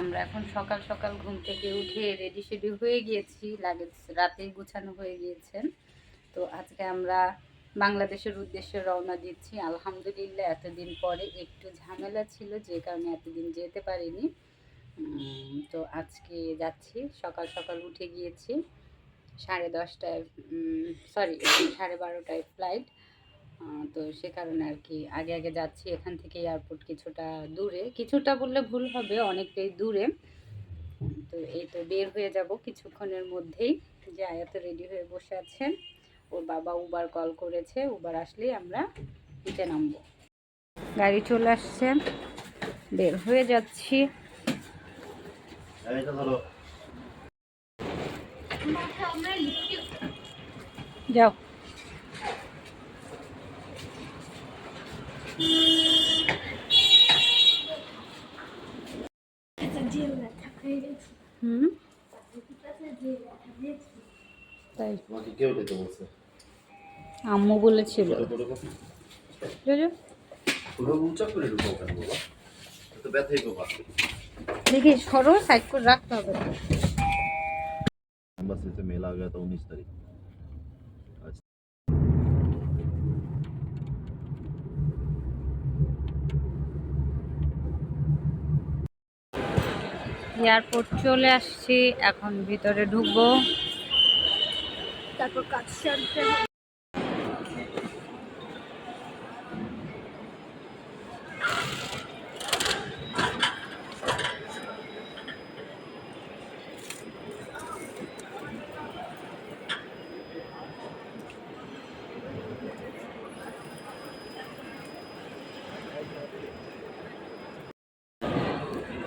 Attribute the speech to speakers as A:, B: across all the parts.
A: আমরা এখন সকাল সকাল ঘুম থেকে উঠে রেডি শেডি হয়ে গিয়েছি লাগেজ রাতেই গুছানো হয়ে গিয়েছে। তো আজকে আমরা বাংলাদেশের উদ্দেশ্যে রওনা দিচ্ছি। আলহামদুলিল্লাহ, এতদিন পরে একটু ঝামেলা ছিল, যে কারণে এতদিন যেতে পারিনি। তো আজকে যাচ্ছি, সকাল সকাল উঠে গিয়েছি। সাড়ে দশটায় সরি সাড়ে বারোটায় ফ্লাইট তো সে কারণে আর কি আগে আগে যাচ্ছি এখান থেকে এয়ারপোর্ট কিছুটা দূরে। কিছুটা বললে ভুল হবে অনেকটাই দূরে। তো এই তো বের হয়ে যাব কিছুক্ষণের মধ্যেই। যে আয়াত রেডি হয়ে বসে আছেন ওর বাবা উবার কল করেছে। উবার আসলেই আমরা নিচে নামবো। গাড়ি চলে আসছে। বের হয়ে যাচ্ছি। যাও। হুম তাই
B: কেউ দিতে বলছে।
A: আম্মু বলেছিল। দেখি সরো সাইড করে রাখতে হবে।
B: মেলা গেছে উনিশ তারিখ।
A: এয়ারপোর্ট চলে আসছি এখন ভিতরে ঢুকবো।
C: তারপর কাজ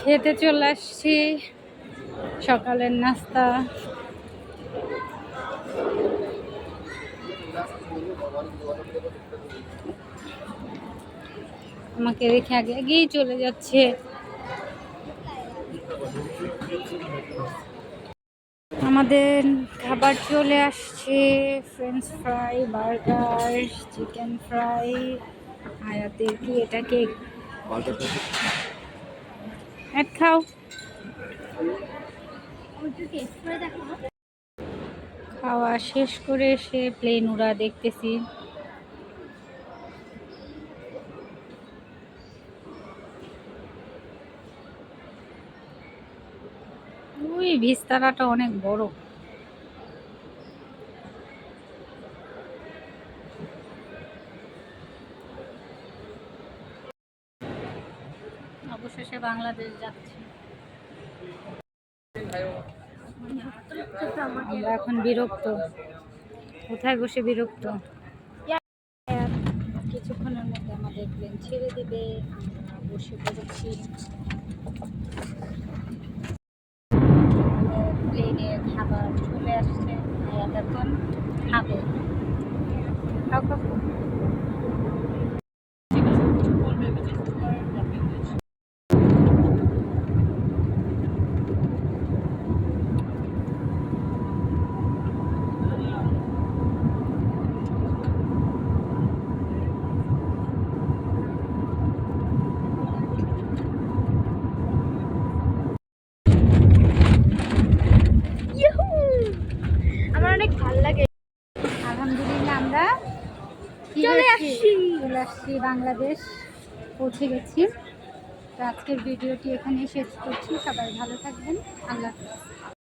A: খেতে চলে আসছি। সকালের নাস্তা। আমাকে রেখে আগে আগেই চলে যাচ্ছে। আমাদের খাবার চলে আসছে। French fry burger chicken fry আয়াতের কি এটা কেক এক খাও। খাওয়া শেষ করে এসে প্লেন উড়া দেখতেছি। ওই বিস্তারাটা অনেক বড়। অবশেষে বাংলাদেশ যাচ্ছি। আমরা এখন বিরক্ত। কোথায় বসে বিরক্ত? কিছুক্ষণের মধ্যে আমাদের প্লেন ছেড়ে দেবে। আমরা বসে পড়েছি। প্লেনে খাবার চলে আসছে। এখন খাবে খাও খাও
C: ইউহু! আমার অনেক ভালো লাগে
A: আলহামদুলিল্লাহ আমরা কি
C: চলে
A: হয়েছি?
C: আসছি।
A: বাংলাদেশ পৌঁছে গেছি। তো আজকের ভিডিওটি এখানে শেষ করছি। সবাই ভালো থাকবেন। আল্লাহ